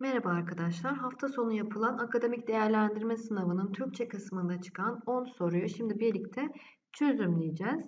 Merhaba arkadaşlar. Hafta sonu yapılan akademik değerlendirme sınavının Türkçe kısmında çıkan 10 soruyu şimdi birlikte çözümleyeceğiz.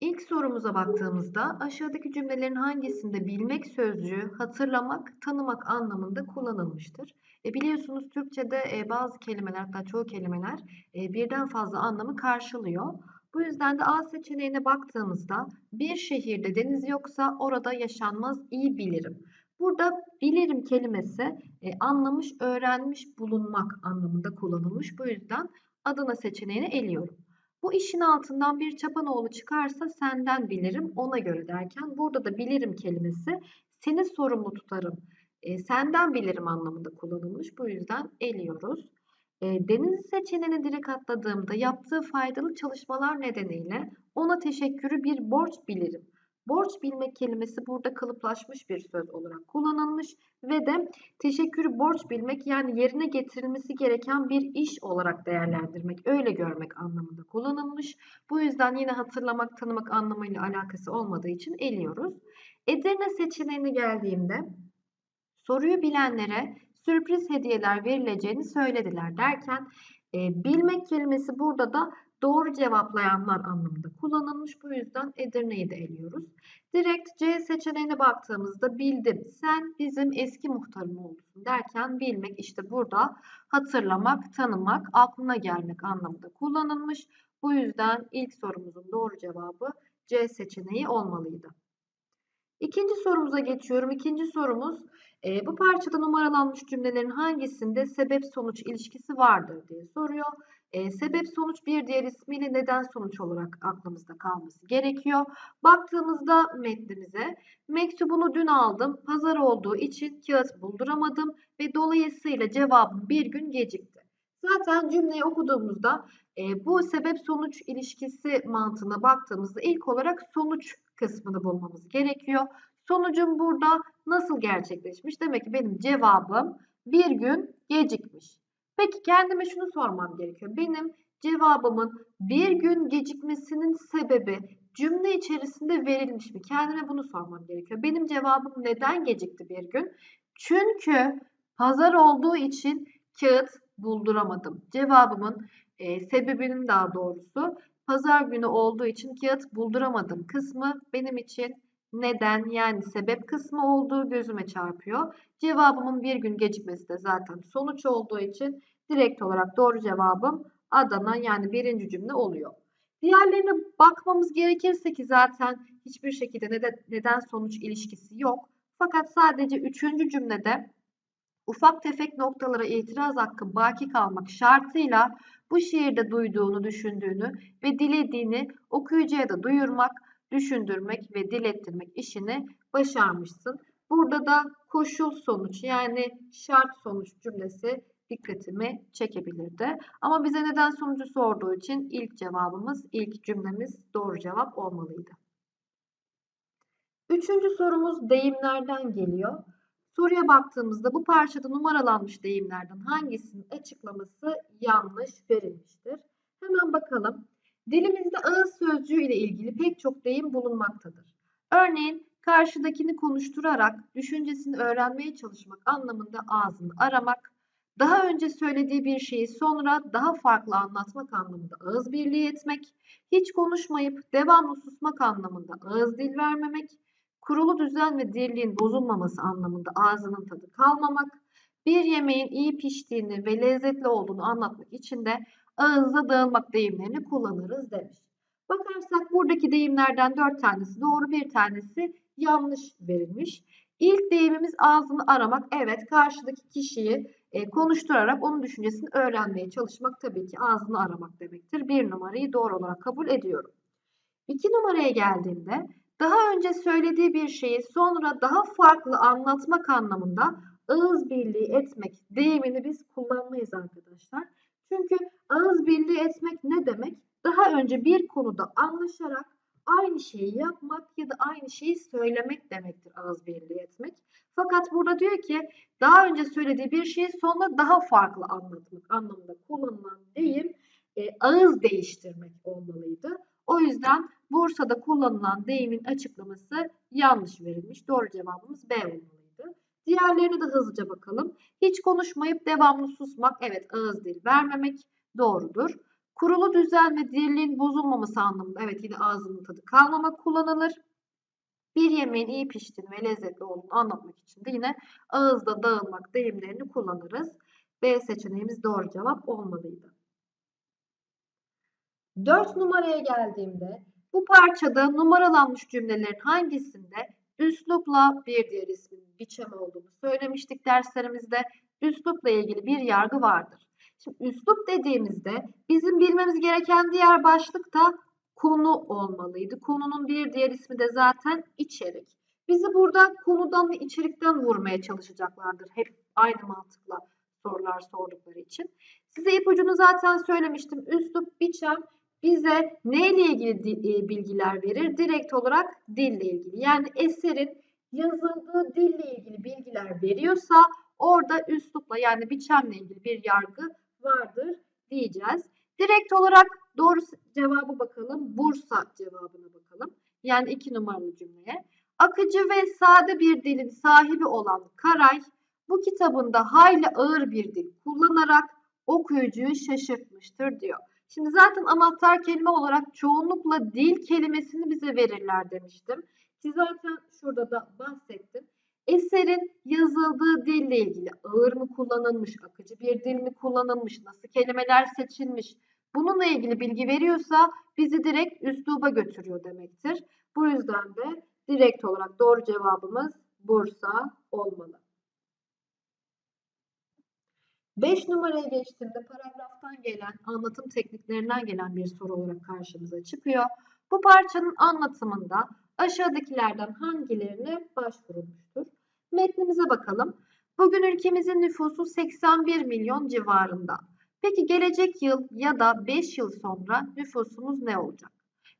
İlk sorumuza baktığımızda aşağıdaki cümlelerin hangisinde bilmek sözcüğü hatırlamak, tanımak anlamında kullanılmıştır? E biliyorsunuz Türkçe'de e, bazı kelimeler hatta çoğu kelimeler e, birden fazla anlamı karşılıyor. Bu yüzden de A seçeneğine baktığımızda bir şehirde deniz yoksa orada yaşanmaz iyi bilirim. Burada bilirim kelimesi e, anlamış, öğrenmiş, bulunmak anlamında kullanılmış. Bu yüzden Adana seçeneğini eliyorum. Bu işin altından bir çapanoğlu çıkarsa senden bilirim ona göre derken burada da bilirim kelimesi seni sorumlu tutarım, e, senden bilirim anlamında kullanılmış. Bu yüzden eliyoruz. E, Deniz seçeneğini direkt atladığımda yaptığı faydalı çalışmalar nedeniyle ona teşekkürü bir borç bilirim. Borç bilmek kelimesi burada kalıplaşmış bir söz olarak kullanılmış ve de teşekkürü borç bilmek yani yerine getirilmesi gereken bir iş olarak değerlendirmek, öyle görmek anlamında kullanılmış. Bu yüzden yine hatırlamak, tanımak anlamıyla alakası olmadığı için eliyoruz. Edirne seçeneğine geldiğimde soruyu bilenlere sürpriz hediyeler verileceğini söylediler derken e, bilmek kelimesi burada da doğru cevaplayanlar anlamında kullanılmış. Bu yüzden Edirne'yi de eliyoruz. Direkt C seçeneğine baktığımızda bildim. Sen bizim eski muhtarım olursun derken bilmek işte burada hatırlamak, tanımak, aklına gelmek anlamında kullanılmış. Bu yüzden ilk sorumuzun doğru cevabı C seçeneği olmalıydı. İkinci sorumuza geçiyorum. İkinci sorumuz e, bu parçada numaralanmış cümlelerin hangisinde sebep sonuç ilişkisi vardır diye soruyor. E, sebep sonuç bir diğer ismiyle neden sonuç olarak aklımızda kalması gerekiyor. Baktığımızda metnimize mektubunu dün aldım pazar olduğu için kağıt bulduramadım ve dolayısıyla cevabım bir gün gecikti. Zaten cümleyi okuduğumuzda e, bu sebep sonuç ilişkisi mantığına baktığımızda ilk olarak sonuç kısmını bulmamız gerekiyor. Sonucum burada nasıl gerçekleşmiş? Demek ki benim cevabım bir gün gecikmiş. Peki kendime şunu sormam gerekiyor. Benim cevabımın bir gün gecikmesinin sebebi cümle içerisinde verilmiş mi? Kendime bunu sormam gerekiyor. Benim cevabım neden gecikti bir gün? Çünkü pazar olduğu için kağıt bulduramadım. Cevabımın e, sebebinin daha doğrusu pazar günü olduğu için kağıt bulduramadım kısmı benim için neden yani sebep kısmı olduğu gözüme çarpıyor. Cevabımın bir gün gecikmesi de zaten sonuç olduğu için direkt olarak doğru cevabım Adana yani birinci cümle oluyor. Diğerlerine bakmamız gerekirse ki zaten hiçbir şekilde neden, neden sonuç ilişkisi yok. Fakat sadece üçüncü cümlede ufak tefek noktalara itiraz hakkı baki kalmak şartıyla bu şiirde duyduğunu, düşündüğünü ve dilediğini okuyucuya da duyurmak, düşündürmek ve dilettirmek işini başarmışsın. Burada da koşul sonuç yani şart sonuç cümlesi dikkatimi çekebilirdi. Ama bize neden sonucu sorduğu için ilk cevabımız, ilk cümlemiz doğru cevap olmalıydı. Üçüncü sorumuz deyimlerden geliyor. Soruya baktığımızda bu parçada numaralanmış deyimlerden hangisinin açıklaması yanlış verilmiştir? Hemen bakalım. Dilimizde ağız sözcüğü ile ilgili pek çok deyim bulunmaktadır. Örneğin karşıdakini konuşturarak düşüncesini öğrenmeye çalışmak anlamında ağzını aramak, daha önce söylediği bir şeyi sonra daha farklı anlatmak anlamında ağız birliği etmek, hiç konuşmayıp devamlı susmak anlamında ağız dil vermemek, kurulu düzen ve dirliğin bozulmaması anlamında ağzının tadı kalmamak, bir yemeğin iyi piştiğini ve lezzetli olduğunu anlatmak için de ağızda dağılmak deyimlerini kullanırız demiş. Bakarsak buradaki deyimlerden dört tanesi doğru bir tanesi yanlış verilmiş. İlk deyimimiz ağzını aramak. Evet karşıdaki kişiyi e, konuşturarak onun düşüncesini öğrenmeye çalışmak tabii ki ağzını aramak demektir. Bir numarayı doğru olarak kabul ediyorum. İki numaraya geldiğimde daha önce söylediği bir şeyi sonra daha farklı anlatmak anlamında ağız birliği etmek deyimini biz kullanmayız arkadaşlar. Çünkü ağız birliği etmek ne demek? Daha önce bir konuda anlaşarak aynı şeyi yapmak ya da aynı şeyi söylemek demektir ağız birliği etmek. Fakat burada diyor ki daha önce söylediği bir şeyi sonra daha farklı anlatmak anlamında kullanılan deyim e, ağız değiştirmek olmalıydı. O yüzden Bursa'da kullanılan deyimin açıklaması yanlış verilmiş. Doğru cevabımız B olmalıydı. Diğerlerine de hızlıca bakalım. Hiç konuşmayıp devamlı susmak. Evet ağız dil vermemek doğrudur. Kurulu düzen ve dirliğin bozulmaması anlamında evet yine ağzının tadı kalmamak kullanılır. Bir yemeğin iyi piştiğini ve lezzetli olduğunu anlatmak için de yine ağızda dağılmak deyimlerini kullanırız. B seçeneğimiz doğru cevap olmalıydı. 4 numaraya geldiğimde bu parçada numaralanmış cümlelerin hangisinde üslupla bir diğer ismin biçem olduğunu söylemiştik derslerimizde. Üslupla ilgili bir yargı vardır. Şimdi üslup dediğimizde bizim bilmemiz gereken diğer başlık da konu olmalıydı. Konunun bir diğer ismi de zaten içerik. Bizi burada konudan ve içerikten vurmaya çalışacaklardır. Hep aynı mantıkla sorular sordukları için. Size ipucunu zaten söylemiştim. Üslup, biçem bize neyle ilgili bilgiler verir? Direkt olarak dille ilgili. Yani eserin yazıldığı dille ilgili bilgiler veriyorsa orada üslupla yani biçemle ilgili bir yargı vardır diyeceğiz. Direkt olarak doğru cevabı bakalım. Bursa cevabına bakalım. Yani iki numaralı cümleye. Akıcı ve sade bir dilin sahibi olan Karay bu kitabında hayli ağır bir dil kullanarak okuyucuyu şaşırtmıştır diyor. Şimdi zaten anahtar kelime olarak çoğunlukla dil kelimesini bize verirler demiştim. Ki zaten şurada da bahsettim. Eserin yazıldığı dille ilgili ağır mı kullanılmış, akıcı bir dil mi kullanılmış, nasıl kelimeler seçilmiş bununla ilgili bilgi veriyorsa bizi direkt üsluba götürüyor demektir. Bu yüzden de direkt olarak doğru cevabımız Bursa olmalı. 5 numaraya geçtiğimde paragraftan gelen, anlatım tekniklerinden gelen bir soru olarak karşımıza çıkıyor. Bu parçanın anlatımında aşağıdakilerden hangilerine başvurulmuştur? Metnimize bakalım. Bugün ülkemizin nüfusu 81 milyon civarında. Peki gelecek yıl ya da 5 yıl sonra nüfusumuz ne olacak?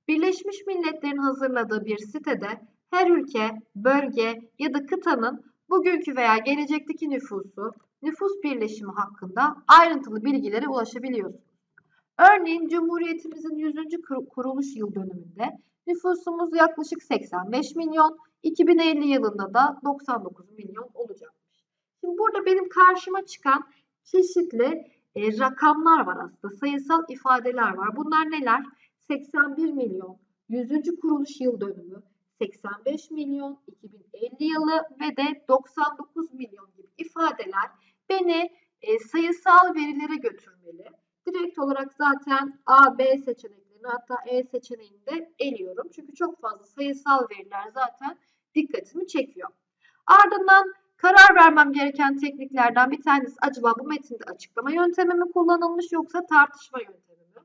Birleşmiş Milletler'in hazırladığı bir sitede her ülke, bölge ya da kıtanın bugünkü veya gelecekteki nüfusu, nüfus birleşimi hakkında ayrıntılı bilgilere ulaşabiliyorsunuz. Örneğin Cumhuriyetimizin 100. kuruluş yıl dönümünde nüfusumuz yaklaşık 85 milyon, 2050 yılında da 99 milyon olacakmış. Şimdi burada benim karşıma çıkan çeşitli e, rakamlar var aslında, sayısal ifadeler var. Bunlar neler? 81 milyon, 100. kuruluş yıl dönümü, 85 milyon, 2050 yılı ve de 99 milyon gibi ifadeler beni e, sayısal verilere götürmeli. Direkt olarak zaten A, B seçeneklerini hatta E seçeneğini de eliyorum. Çünkü çok fazla sayısal veriler zaten dikkatimi çekiyor. Ardından karar vermem gereken tekniklerden bir tanesi acaba bu metinde açıklama yöntemi mi kullanılmış yoksa tartışma yöntemi mi?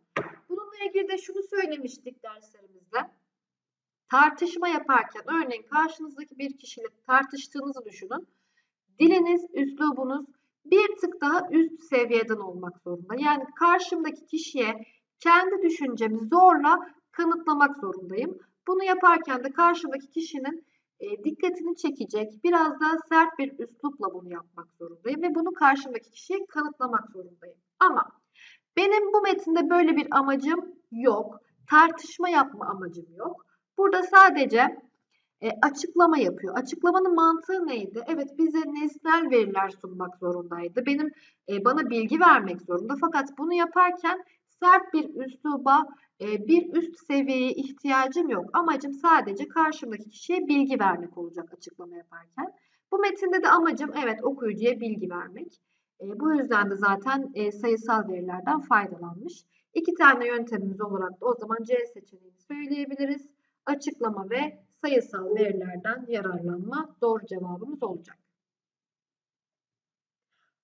Bununla ilgili de şunu söylemiştik derslerimizde. Tartışma yaparken örneğin karşınızdaki bir kişiyle tartıştığınızı düşünün. Diliniz, üslubunuz bir tık daha üst seviyeden olmak zorunda. Yani karşımdaki kişiye kendi düşüncemi zorla kanıtlamak zorundayım. Bunu yaparken de karşımdaki kişinin e, dikkatini çekecek, biraz daha sert bir üslupla bunu yapmak zorundayım ve bunu karşımdaki kişiye kanıtlamak zorundayım. Ama benim bu metinde böyle bir amacım yok. Tartışma yapma amacım yok. Burada sadece e, açıklama yapıyor. Açıklamanın mantığı neydi? Evet bize nesnel veriler sunmak zorundaydı. Benim e, bana bilgi vermek zorunda. Fakat bunu yaparken sert bir üsluba, e, bir üst seviyeye ihtiyacım yok. Amacım sadece karşımdaki kişiye bilgi vermek olacak açıklama yaparken. Bu metinde de amacım evet okuyucuya bilgi vermek. E, bu yüzden de zaten e, sayısal verilerden faydalanmış. İki tane yöntemimiz olarak da o zaman C seçeneğini söyleyebiliriz. Açıklama ve sayısal verilerden yararlanma doğru cevabımız olacak.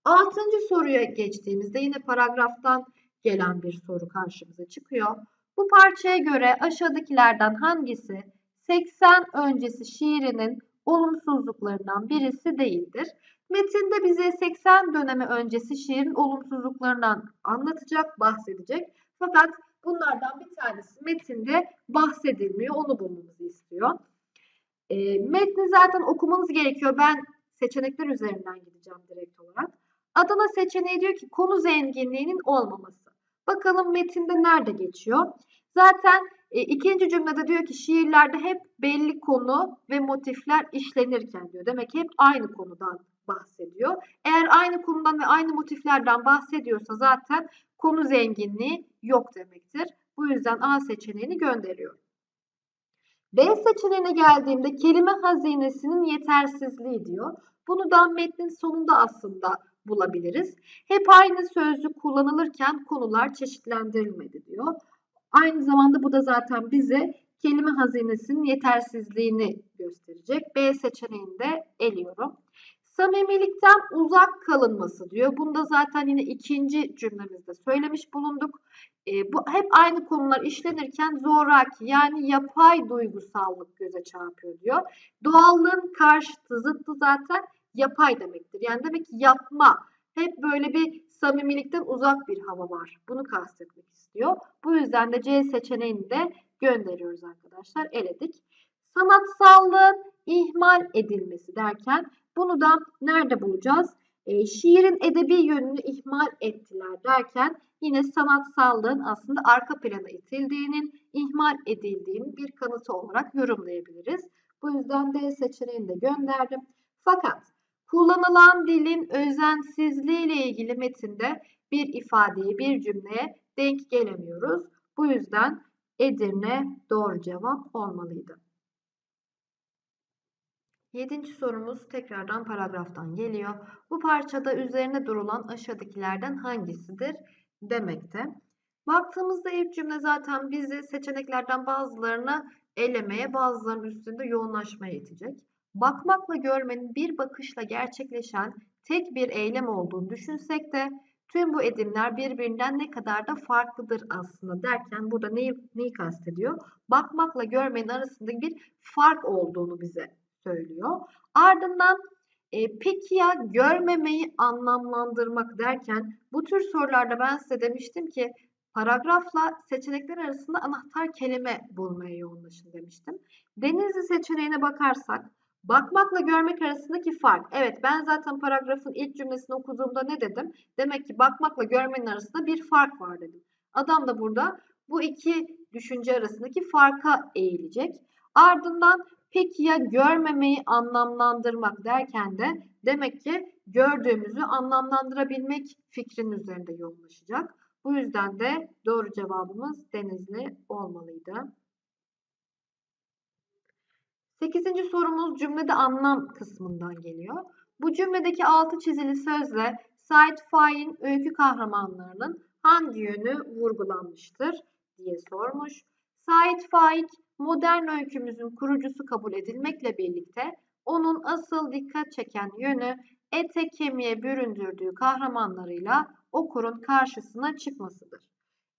Altıncı soruya geçtiğimizde yine paragraftan gelen bir soru karşımıza çıkıyor. Bu parçaya göre aşağıdakilerden hangisi 80 öncesi şiirinin olumsuzluklarından birisi değildir? Metinde bize 80 dönemi öncesi şiirin olumsuzluklarından anlatacak, bahsedecek. Fakat bunlardan bir tanesi metinde bahsedilmiyor. Onu bulmamızı istiyor. E, metni zaten okumanız gerekiyor. Ben seçenekler üzerinden gideceğim direkt olarak. Adana seçeneği diyor ki konu zenginliğinin olmaması. Bakalım metinde nerede geçiyor? Zaten E, ikinci cümlede diyor ki şiirlerde hep belli konu ve motifler işlenirken diyor. Demek hep aynı konudan bahsediyor. Eğer aynı konudan ve aynı motiflerden bahsediyorsa zaten konu zenginliği yok demektir. Bu yüzden A seçeneğini gönderiyorum. B seçeneğine geldiğimde kelime hazinesinin yetersizliği diyor. Bunu da metnin sonunda aslında bulabiliriz. Hep aynı sözcük kullanılırken konular çeşitlendirilmedi diyor. Aynı zamanda bu da zaten bize kelime hazinesinin yetersizliğini gösterecek. B seçeneğini de eliyorum. Samimilikten uzak kalınması diyor. Bunda zaten yine ikinci cümlemizde söylemiş bulunduk. E, bu hep aynı konular işlenirken zoraki yani yapay duygusallık göze çarpıyor diyor. Doğallığın karşıtı zıttı zaten yapay demektir. Yani demek ki yapma. Hep böyle bir samimilikten uzak bir hava var. Bunu kastetmek istiyor. Bu yüzden de C seçeneğini de gönderiyoruz arkadaşlar. Eledik. Sanatsallığın ihmal edilmesi derken bunu da nerede bulacağız? E, şiirin edebi yönünü ihmal ettiler derken yine sanatsallığın aslında arka plana itildiğinin, ihmal edildiğinin bir kanıtı olarak yorumlayabiliriz. Bu yüzden D seçeneğini de gönderdim. Fakat kullanılan dilin özensizliği ile ilgili metinde bir ifadeye, bir cümleye denk gelemiyoruz. Bu yüzden Edirne doğru cevap olmalıydı. Yedinci sorumuz tekrardan paragraftan geliyor. Bu parçada üzerine durulan aşağıdakilerden hangisidir demekte. Baktığımızda ilk cümle zaten bizi seçeneklerden bazılarını elemeye, bazılarının üstünde yoğunlaşmaya itecek. Bakmakla görmenin bir bakışla gerçekleşen tek bir eylem olduğunu düşünsek de tüm bu edimler birbirinden ne kadar da farklıdır aslında derken burada neyi, neyi kastediyor? Bakmakla görmenin arasında bir fark olduğunu bize söylüyor. Ardından e, peki ya görmemeyi anlamlandırmak derken bu tür sorularda ben size demiştim ki paragrafla seçenekler arasında anahtar kelime bulmaya yoğunlaşın demiştim. Denizli seçeneğine bakarsak bakmakla görmek arasındaki fark. Evet ben zaten paragrafın ilk cümlesini okuduğumda ne dedim? Demek ki bakmakla görmenin arasında bir fark var dedim. Adam da burada bu iki düşünce arasındaki farka eğilecek. Ardından Peki ya görmemeyi anlamlandırmak derken de demek ki gördüğümüzü anlamlandırabilmek fikrinin üzerinde yoğunlaşacak. Bu yüzden de doğru cevabımız Denizli olmalıydı. Sekizinci sorumuz cümlede anlam kısmından geliyor. Bu cümledeki altı çizili sözle Said Faik'in öykü kahramanlarının hangi yönü vurgulanmıştır diye sormuş. Said Faik modern öykümüzün kurucusu kabul edilmekle birlikte onun asıl dikkat çeken yönü ete kemiğe büründürdüğü kahramanlarıyla okurun karşısına çıkmasıdır.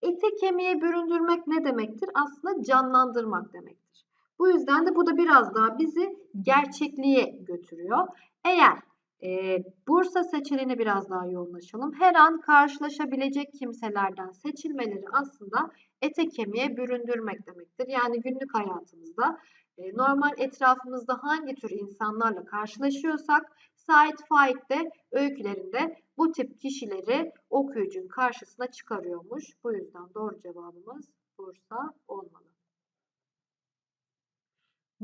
Ete kemiğe büründürmek ne demektir? Aslında canlandırmak demektir. Bu yüzden de bu da biraz daha bizi gerçekliğe götürüyor. Eğer e, Bursa seçeneğine biraz daha yoğunlaşalım. Her an karşılaşabilecek kimselerden seçilmeleri aslında ete kemiğe büründürmek demektir. Yani günlük hayatımızda e, normal etrafımızda hangi tür insanlarla karşılaşıyorsak Said Faik de öykülerinde bu tip kişileri okuyucunun karşısına çıkarıyormuş. Bu yüzden doğru cevabımız Bursa olmalı.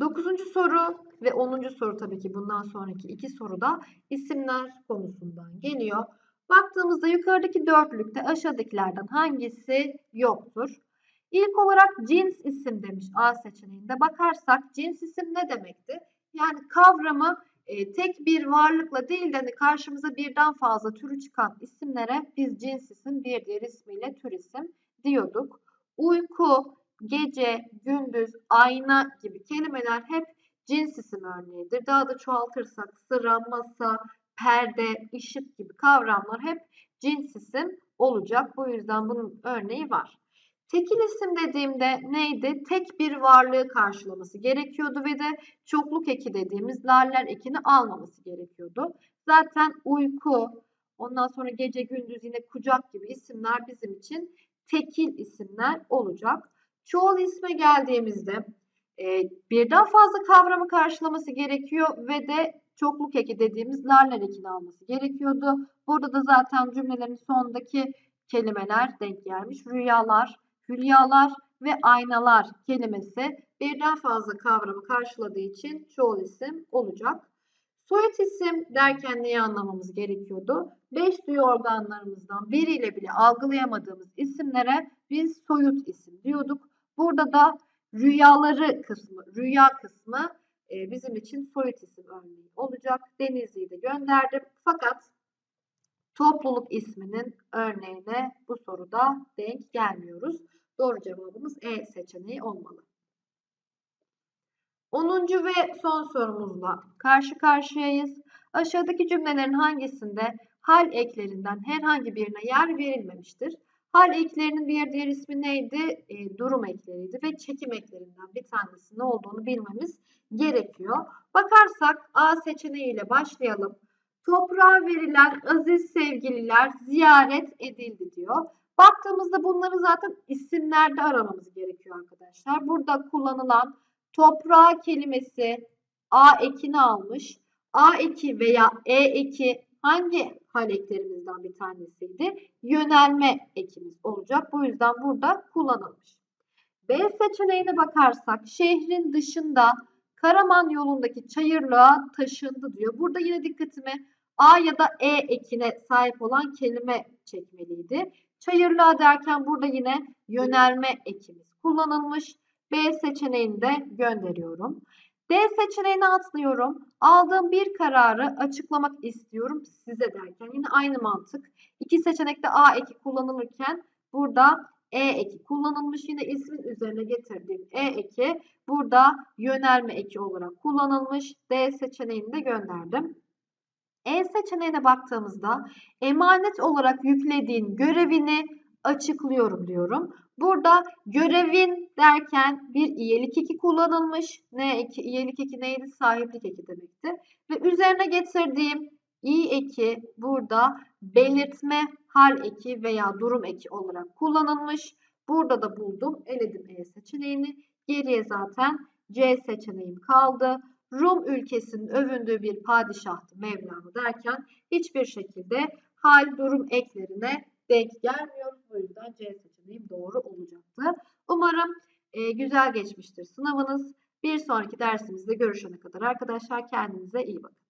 Dokuzuncu soru ve onuncu soru tabii ki bundan sonraki iki soruda isimler konusundan geliyor. Baktığımızda yukarıdaki dörtlükte aşağıdakilerden hangisi yoktur? İlk olarak cins isim demiş A seçeneğinde. Bakarsak cins isim ne demekti? Yani kavramı e, tek bir varlıkla değil de hani karşımıza birden fazla türü çıkan isimlere biz cins isim bir diğer ismiyle tür isim diyorduk. Uyku, gece, gündüz, ayna gibi kelimeler hep cins isim örneğidir. Daha da çoğaltırsak sıra, masa, perde, ışık gibi kavramlar hep cins isim olacak. Bu yüzden bunun örneği var. Tekil isim dediğimde neydi? Tek bir varlığı karşılaması gerekiyordu ve de çokluk eki dediğimiz laller ekini almaması gerekiyordu. Zaten uyku, ondan sonra gece gündüz yine kucak gibi isimler bizim için tekil isimler olacak. Çoğul isme geldiğimizde e, birden fazla kavramı karşılaması gerekiyor ve de çokluk eki dediğimiz laller ekini alması gerekiyordu. Burada da zaten cümlelerin sonundaki kelimeler denk gelmiş. Rüyalar, hülyalar, ve aynalar kelimesi birden fazla kavramı karşıladığı için çoğul isim olacak. Soyut isim derken neyi anlamamız gerekiyordu? Beş duyu organlarımızdan biriyle bile algılayamadığımız isimlere biz soyut isim diyorduk. Burada da rüyaları kısmı, rüya kısmı e, bizim için soyut isim örneği olacak. Denizli'yi de gönderdim. Fakat topluluk isminin örneğine bu soruda denk gelmiyoruz. Doğru cevabımız E seçeneği olmalı. 10. ve son sorumuzla karşı karşıyayız. Aşağıdaki cümlelerin hangisinde hal eklerinden herhangi birine yer verilmemiştir? Hal eklerinin bir diğer ismi neydi? E, durum ekleriydi ve çekim eklerinden bir tanesi ne olduğunu bilmemiz gerekiyor. Bakarsak A seçeneğiyle başlayalım. Toprağa verilen aziz sevgililer ziyaret edildi diyor. Baktığımızda bunları zaten isimlerde aramamız gerekiyor arkadaşlar. Burada kullanılan toprağa kelimesi A ekini almış. A eki veya E eki hangi hal eklerimizden bir tanesiydi? Yönelme ekimiz olacak. Bu yüzden burada kullanılmış. B seçeneğine bakarsak şehrin dışında Karaman yolundaki çayırlığa taşındı diyor. Burada yine dikkatimi A ya da E ekine sahip olan kelime çekmeliydi. Çayırlığa derken burada yine yönelme ekimiz kullanılmış. B seçeneğini de gönderiyorum. D seçeneğini atlıyorum. Aldığım bir kararı açıklamak istiyorum size derken yine aynı mantık. İki seçenekte A eki kullanılırken burada E eki kullanılmış. Yine ismin üzerine getirdiğim E eki burada yönelme eki olarak kullanılmış. D seçeneğini de gönderdim. E seçeneğine baktığımızda emanet olarak yüklediğin görevini açıklıyorum diyorum. Burada görevin derken bir iyelik eki kullanılmış. Ne eki? İyelik eki neydi? Sahiplik eki demekti. Ve üzerine getirdiğim i eki burada belirtme hal eki veya durum eki olarak kullanılmış. Burada da buldum. Eledim E seçeneğini. Geriye zaten C seçeneğim kaldı. Rum ülkesinin övündüğü bir padişahtı Mevlana derken hiçbir şekilde hal durum eklerine denk gelmiyor. O yüzden C seçeneğim doğru olacaktı. Umarım e, güzel geçmiştir sınavınız. Bir sonraki dersimizde görüşene kadar arkadaşlar kendinize iyi bakın.